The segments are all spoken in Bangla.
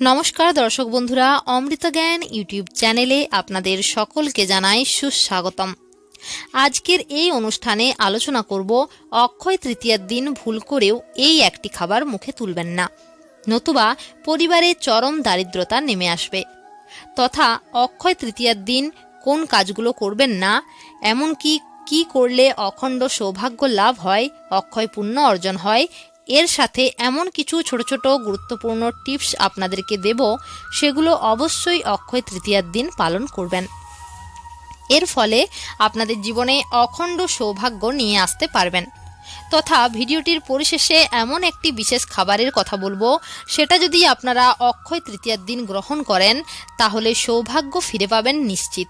নমস্কার, দর্শক বন্ধুরা, অমৃতা জ্ঞান ইউটিউব চ্যানেলে আপনাদের সকলকে জানাই সুস্বাগতম। আজকের এই অনুষ্ঠানে আলোচনা করব অক্ষয় তৃতীয়ার দিন ভুল করেও এই একটি খাবার মুখে তুলবেন না। নতুবা পরিবারে চরম দারিদ্রতা নেমে আসবে। তথা অক্ষয় তৃতীয়ার দিন কোন কাজগুলো করবেন না, এমনকি কি করলে অখণ্ড সৌভাগ্য লাভ হয়, অক্ষয় পুণ্য অর্জন হয় এর সাথে এমন কিছু ছোট ছোট গুরুত্বপূর্ণ টিপস আপনাদেরকে দেব, সেগুলো অবশ্যই অক্ষয় তৃতীয়ার দিন পালন করবেন। এর ফলে আপনাদের জীবনে অখণ্ড সৌভাগ্য নিয়ে আসতে পারবেন। তথা ভিডিওটির পরিশেষে এমন একটি বিশেষ খাবারের কথা বলব, সেটা যদি আপনারা অক্ষয় তৃতীয়ার দিন গ্রহণ করেন, তাহলে সৌভাগ্য ফিরে পাবেন নিশ্চিত।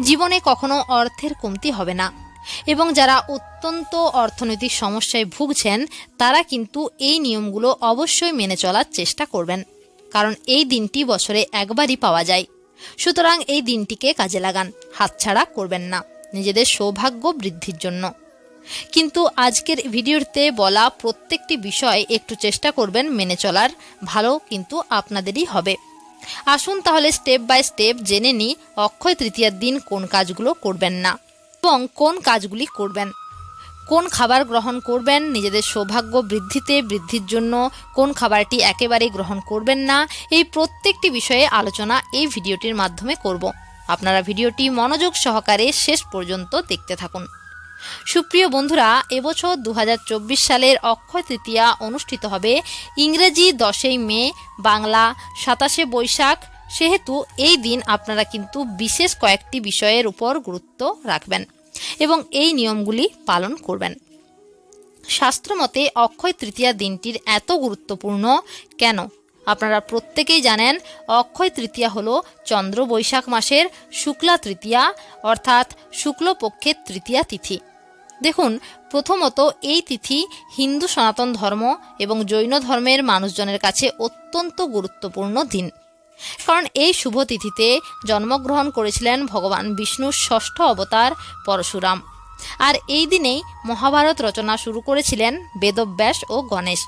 জীবনে কখনো অর্থের কমতি হবে না। এবং যারা অত্যন্ত অর্থনৈতিক সমস্যায় ভুগছেন, তারা কিন্তু এই নিয়মগুলো অবশ্যই মেনে চলার চেষ্টা করবেন। কারণ এই দিনটি বছরে একবারই পাওয়া যায়। সুতরাং এই দিনটিকে কাজে লাগান হাতছাড়া করবেন না, নিজেদের সৌভাগ্য বৃদ্ধির জন্য। কিন্তু আজকের ভিডিওতে বলা প্রত্যেকটি বিষয় একটু চেষ্টা করবেন মেনে চলার, ভালো কিন্তু আপনাদেরই হবে। আসুন তাহলে স্টেপ বাই স্টেপ জেনে নিই অক্ষয় তৃতীয়ার দিন কোন কাজগুলো করবেন না। এবং কোন কাজগুলি করবেন? কোন খাবার গ্রহণ করবেন? নিজেদের সৌভাগ্য বৃদ্ধিতে, বৃদ্ধির জন্য কোন খাবারটি একেবারেই গ্রহণ করবেন না? এই প্রত্যেকটি বিষয়ে আলোচনা এই ভিডিওটির মাধ্যমে করব। আপনারা ভিডিওটি মনোযোগ সহকারে শেষ পর্যন্ত দেখতে থাকুন। সুপ্রিয় বন্ধুরা, এবছর দু হাজার চব্বিশ সালের অক্ষয় তৃতীয়া অনুষ্ঠিত হবে ইংরেজি দশই মে, বাংলা সাতাশে বৈশাখ সেহেতু এই দিন আপনারা কিন্তু বিশেষ কয়েকটি বিষয়ের উপর গুরুত্ব রাখবেন এবং এই নিয়মগুলি পালন করবেন। শাস্ত্রমতে অক্ষয় তৃতীয়া দিনটির এত গুরুত্বপূর্ণ কেন? আপনারা প্রত্যেকেই জানেন অক্ষয় তৃতীয়া হলো চন্দ্র বৈশাখ মাসের শুক্লা তৃতীয়া অর্থাৎ শুক্লপক্ষের তৃতীয়া তিথি। দেখুন, প্রথমত এই তিথি হিন্দু সনাতন ধর্ম এবং জৈন ধর্মের মানুষজনের কাছে অত্যন্ত গুরুত্বপূর্ণ দিন। কারণ এই শুভ তিথিতে জন্মগ্রহণ করেছিলেন ভগবান বিষ্ণুর ষষ্ঠ অবতার পরশুরাম। আর এই দিনেই মহাভারত রচনা শুরু করেছিলেন বেদব্যাস ও গণেশ।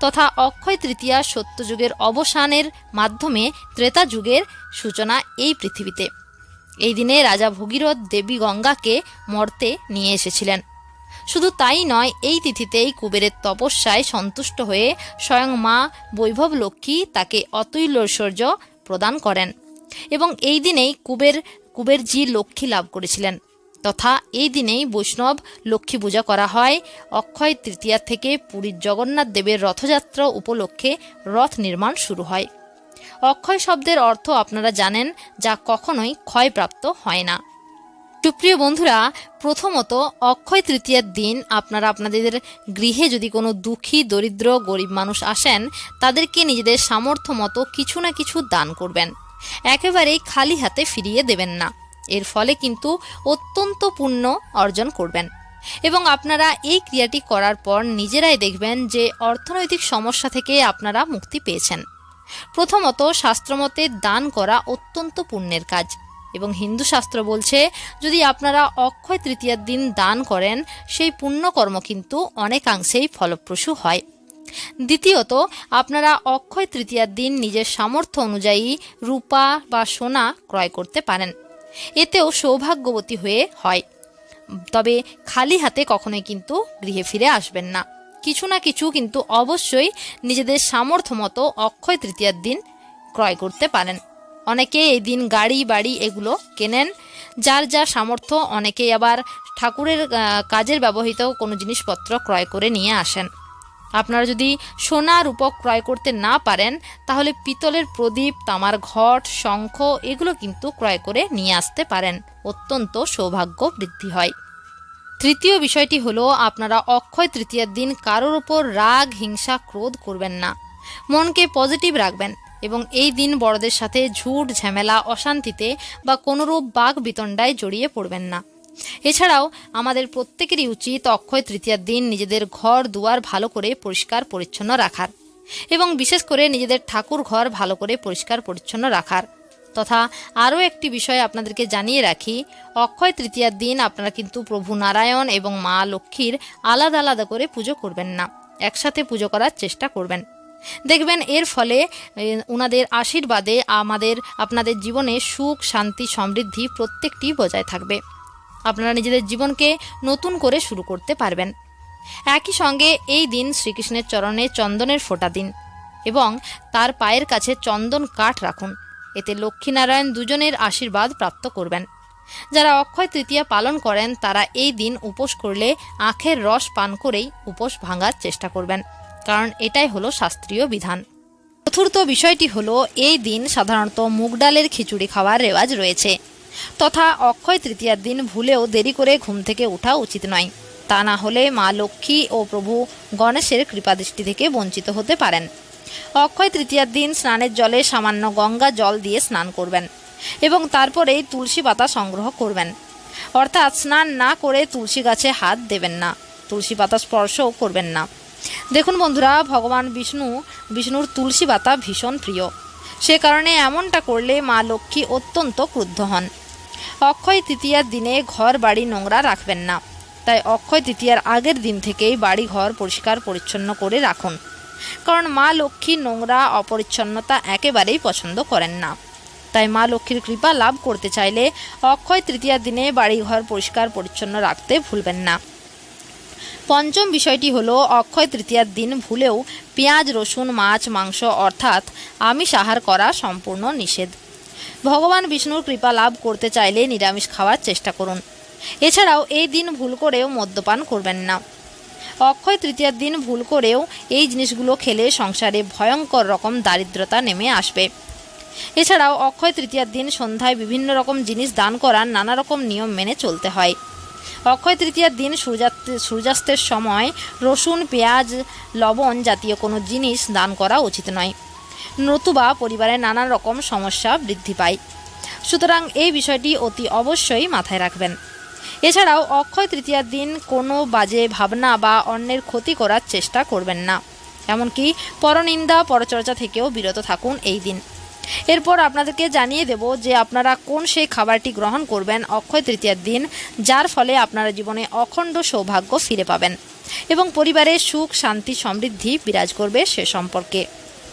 তথা অক্ষয় তৃতীয়া সত্যযুগের অবসানের মাধ্যমে ত্রেতা যুগের সূচনা এই পৃথিবীতে। এই দিনে রাজা ভগীরথ দেবী গঙ্গাকে মর্তে নিয়ে এসেছিলেন। শুধু তাই নয়, এই তিথিতেই কুবেরের তপস্যায় সন্তুষ্ট হয়ে স্বয়ং মা বৈভব লক্ষ্মী তাকে অতুল্য ঐশ্বর্য প্রদান করেন এবং এই দিনেই কুবের, কুবেরজি লক্ষ্মী লাভ করেছিলেন। তথা এই দিনেই বৈষ্ণব লক্ষ্মী পূজা করা হয়। অক্ষয় তৃতীয়া থেকে পুরীর জগন্নাথ দেবের রথযাত্রা উপলক্ষে রথ নির্মাণ শুরু হয়। অক্ষয় শব্দের অর্থ আপনারা জানেন, যা কখনোই ক্ষয়প্রাপ্ত হয় না। সুপ্রিয় বন্ধুরা, প্রথমত অক্ষয় তৃতীয়ার দিন আপনারা আপনাদের গৃহে যদি কোনো দুঃখী, দরিদ্র, গরিব মানুষ আসেন, তাদেরকে নিজেদের সামর্থ্য মতো কিছু না কিছু দান করবেন। একেবারেই খালি হাতে ফিরিয়ে দেবেন না। এর ফলে কিন্তু অত্যন্ত পুণ্য অর্জন করবেন। এবং আপনারা এই ক্রিয়াটি করার পর নিজেরাই দেখবেন যে অর্থনৈতিক সমস্যা থেকে আপনারা মুক্তি পেয়েছেন। প্রথমত শাস্ত্রমতে দান করা অত্যন্ত পুণ্যের কাজ। এবং হিন্দু শাস্ত্র বলছে, যদি আপনারা অক্ষয় তৃতীয়ার দিন দান করেন, সেই পুণ্যকর্ম কিন্তু অনেকাংশেই ফলপ্রসূ হয়। দ্বিতীয়ত, আপনারা অক্ষয় তৃতীয়ার দিন নিজের সামর্থ্য অনুযায়ী রূপা বা সোনা ক্রয় করতে পারেন। এতেও সৌভাগ্যবতী হয়ে হয়। তবে খালি হাতে কখনোই কিন্তু গৃহে ফিরে আসবেন না। কিছু না কিছু কিন্তু অবশ্যই নিজেদের সামর্থ্য মতো অক্ষয় তৃতীয়ার দিন ক্রয় করতে পারেন। অনেকে এই দিন গাড়ি, বাড়ি এগুলো কেনেন, যার যা সামর্থ্য, অনেকেই আবার ঠাকুরের কাজের ব্যবহৃত কোনো জিনিসপত্র ক্রয় করে নিয়ে আসেন। আপনারা যদি সোনা রূপক ক্রয় করতে না পারেন, তাহলে পিতলের প্রদীপ, তামার ঘট, শঙ্খ এগুলো কিন্তু ক্রয় করে নিয়ে আসতে পারেন। অত্যন্ত সৌভাগ্য বৃদ্ধি হয়। তৃতীয় বিষয়টি হলো, আপনারা অক্ষয় তৃতীয়ার দিন কারোর ওপর রাগ, হিংসা, ক্রোধ করবেন না। মনকে পজিটিভ রাখবেন। এবং এই দিন বড়দের সাথে ঝুট ঝামেলা, অশান্তিতে বা কোনোরূপ বাঘ বিতণ্ডায় জড়িয়ে পড়বেন না। এছাড়াও আমাদের প্রত্যেকেরই উচিত অক্ষয় তৃতীয়ার দিন নিজেদের ঘর, দুয়ার ভালো করে পরিষ্কার পরিচ্ছন্ন রাখার এবং বিশেষ করে নিজেদের ঠাকুর ঘর ভালো করে পরিষ্কার পরিচ্ছন্ন রাখার। তথা আরও একটি বিষয় আপনাদেরকে জানিয়ে রাখি, অক্ষয় তৃতীয়ার দিন আপনারা কিন্তু প্রভু নারায়ণ এবং মা লক্ষ্মীর আলাদা আলাদা করে পুজো করবেন না, একসাথে পুজো করার চেষ্টা করবেন। দেখবেন এর ফলে ওনাদের আশীর্বাদে আমাদের, আপনাদের জীবনে সুখ, শান্তি, সমৃদ্ধি প্রত্যেকটি বজায় থাকবে। আপনারা নিজেদের জীবনকে নতুন করে শুরু করতে পারবেন। একই সঙ্গে এই দিন শ্রীকৃষ্ণের চরণে চন্দনের ফোঁটা দিন এবং তার পায়ের কাছে চন্দন কাঠ রাখুন। এতে লক্ষ্মীনারায়ণ দুজনের আশীর্বাদ প্রাপ্ত করবেন। যারা অক্ষয় তৃতীয়া পালন করেন, তারা এই দিন উপোস করলে আখের রস পান করেই উপোস ভাঙার চেষ্টা করবেন। কারণ এটাই হলো শাস্ত্রীয় বিধান। চতুর্থ বিষয়টি হলো, এই দিন সাধারণত মুগ ডালের খিচুড়ি খাওয়ার রেওয়াজ রয়েছে। তথা অক্ষয় তৃতীয়ার দিন ভুলেও দেরি করে ঘুম থেকে ওঠা উচিত নয়। তা না হলে মা লক্ষ্মী ও প্রভু গণেশের কৃপাদৃষ্টি থেকে বঞ্চিত হতে পারেন। অক্ষয় তৃতীয়ার দিন স্নানের জলে সামান্য গঙ্গা জল দিয়ে স্নান করবেন এবং তারপরেই তুলসী পাতা সংগ্রহ করবেন। অর্থাৎ স্নান না করে তুলসী গাছে হাত দেবেন না, তুলসী পাতা স্পর্শও করবেন না। দেখুন বন্ধুরা, ভগবান বিষ্ণু, বিষ্ণুর তুলসী পাতা ভীষণ প্রিয়। সে কারণে এমনটা করলে মা লক্ষ্মী অত্যন্ত ক্রুদ্ধ হন। অক্ষয় তৃতীয়ার দিনে ঘর, বাড়ি, নোংরা রাখবেন না। তাই অক্ষয় তৃতীয়ার আগের দিন থেকেই বাড়ি, ঘর পরিষ্কার, পরিচ্ছন্ন করে রাখুন। কারণ মা লক্ষ্মী নোংরা, অপরিচ্ছন্নতা একেবারেই পছন্দ করেন না। তাই মা লক্ষ্মীর কৃপা লাভ করতে চাইলে অক্ষয় তৃতীয়ার দিনে বাড়িঘর পরিষ্কার, পরিচ্ছন্ন রাখতে ভুলবেন না। পঞ্চম বিষয়টি হলো, অক্ষয় তৃতীয়ার দিন ভুলেও পেঁয়াজ, রসুন, মাছ, মাংস অর্থাৎ আমিষ আহার করা সম্পূর্ণ নিষেধ। ভগবান বিষ্ণুর কৃপা লাভ করতে চাইলে নিরামিষ খাওয়ার চেষ্টা করুন। এছাড়াও এই দিন ভুল করেও মদ্যপান করবেন না। অক্ষয় তৃতীয়ার দিন ভুল করেও এই জিনিসগুলো খেলে সংসারে ভয়ঙ্কর রকম দারিদ্রতা নেমে আসবে। এছাড়াও অক্ষয় তৃতীয়ার দিন সন্ধ্যায় বিভিন্ন রকম জিনিস দান করার নানা রকম নিয়ম মেনে চলতে হয়। অক্ষয় তৃতীয়ার দিন সূর্যাস্তে- সূর্যাস্তের সময় রসুন, পেঁয়াজ, লবণ জাতীয় কোনো জিনিস দান করা উচিত নয়। নতুবা পরিবারে নানা রকম সমস্যা বৃদ্ধি পায়। সুতরাং এই বিষয়টি অতি অবশ্যই মাথায় রাখবেন। এছাড়াও অক্ষয় তৃতীয়ার দিন কোনো বাজে ভাবনা বা অন্যের ক্ষতি করার চেষ্টা করবেন না। এমনকি পরনিন্দা, পরচর্চা থেকেও বিরত থাকুন এই দিন। এরপর আপনাদেরকে জানিয়ে দেব যে আপনারা কোন সেই খাবারটি গ্রহণ করবেন অক্ষয় তৃতীয়ার দিন, যার ফলে আপনারা জীবনে অখণ্ড সৌভাগ্য ফিরে পাবেন এবং পরিবারে সুখ, শান্তি, সমৃদ্ধি বিরাজ করবে সে সম্পর্কে।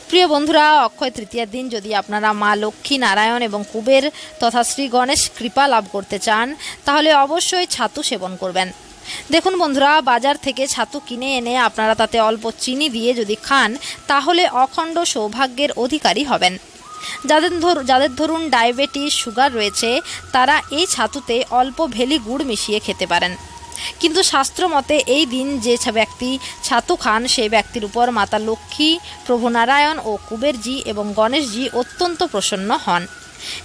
প্রিয় বন্ধুরা, অক্ষয় তৃতীয়ার দিন যদি আপনারা মা লক্ষ্মী নারায়ণ এবং কুবের তথা শ্রী গণেশ কৃপা লাভ করতে চান, তাহলে অবশ্যই ছাতু সেবন করবেন। দেখুন বন্ধুরা, বাজার থেকে ছাতু কিনে এনে আপনারা তাতে অল্প চিনি দিয়ে যদি খান, তাহলে অখণ্ড সৌভাগ্যের অধিকারী হবেন। যাদের ধর যাদের ধরুন ডায়াবেটিস, সুগার রয়েছে, তারা এই ছাতুতে অল্প ভেলি গুড় মিশিয়ে খেতে পারেন। কিন্তু শাস্ত্র মতে এই দিন যে ব্যক্তি ছাতু খান সেই ব্যক্তির উপর মাতা লক্ষ্মী, প্রভু নারায়ণ ও কুবেরজি এবং গণেশজি অত্যন্ত প্রসন্ন হন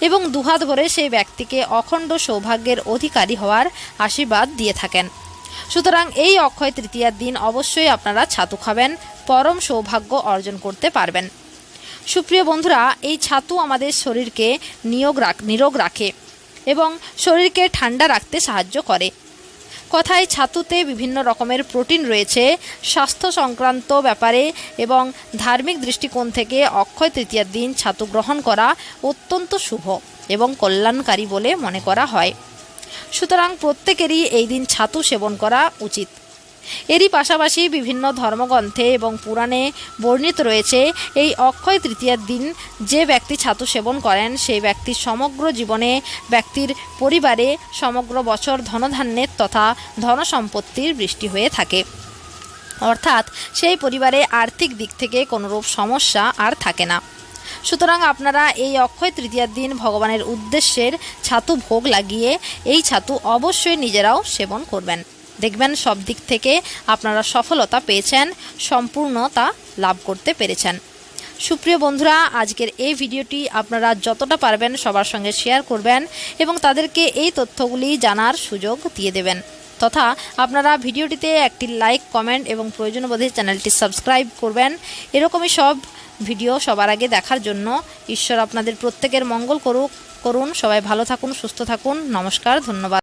এবং দুহাত ভরে সেই ব্যক্তিকে অখণ্ড সৌভাগ্যের অধিকারী হওয়ার আশীর্বাদ দিয়ে থাকেন। সুতরাং এই অক্ষয় তৃতীয়ার দিন অবশ্যই আপনারা ছাতু খাবেন, পরম সৌভাগ্য অর্জন করতে পারবেন। সুপ্রিয় বন্ধুরা, এই ছাতু আমাদের শরীরকে নিয়োগ রাখ, নিরোগ রাখে এবং শরীরকে ঠান্ডা রাখতে সাহায্য করে। কথায় ছাতুতে বিভিন্ন রকমের প্রোটিন রয়েছে, স্বাস্থ্য সংক্রান্ত ব্যাপারে এবং ধার্মিক দৃষ্টিকোণ থেকে অক্ষয় তৃতীয়ার দিন ছাতু গ্রহণ করা অত্যন্ত শুভ এবং কল্যাণকারী বলে মনে করা হয়। সুতরাং প্রত্যেকেরই এই দিন ছাতু সেবন করা উচিত। এরই পাশাপাশি বিভিন্ন ধর্মগ্রন্থে এবং পুরাণে বর্ণিত রয়েছে এই অক্ষয় তৃতীয়ার দিন যে ব্যক্তি ছাতু সেবন করেন, সেই ব্যক্তির সমগ্র জীবনে ব্যক্তির পরিবারে সমগ্র বছর ধনধান্যের তথা ধনসম্পত্তির বৃষ্টি হয়ে থাকে। অর্থাৎ সেই পরিবারে আর্থিক দিক থেকে কোনোরূপ সমস্যা আর থাকে না। সুতরাং আপনারা এই অক্ষয় তৃতীয়ার দিন ভগবানের উদ্দেশ্যের ছাতু ভোগ লাগিয়ে এই ছাতু অবশ্যই নিজেরাও সেবন করবেন। দেখবেন সব দিক থেকে আপনারা সফলতা পেয়েছেন, সম্পূর্ণতা লাভ করতে পেরেছেন। সুপ্রিয় বন্ধুরা, আজকের এই ভিডিওটি আপনারা যতটা পারবেন সবার সঙ্গে শেয়ার করবেন এবং তাদেরকে এই তথ্যগুলি জানার সুযোগ দিয়ে দেবেন। তথা আপনারা ভিডিওটিতে একটি লাইক, কমেন্ট এবং প্রয়োজন বোধে চ্যানেলটি সাবস্ক্রাইব করবেন। এরকমই সব ভিডিও সবার আগে দেখার জন্য ঈশ্বর আপনাদের প্রত্যেকের মঙ্গল করুক, করুন। সবাই ভালো থাকুন, সুস্থ থাকুন। নমস্কার, ধন্যবাদ।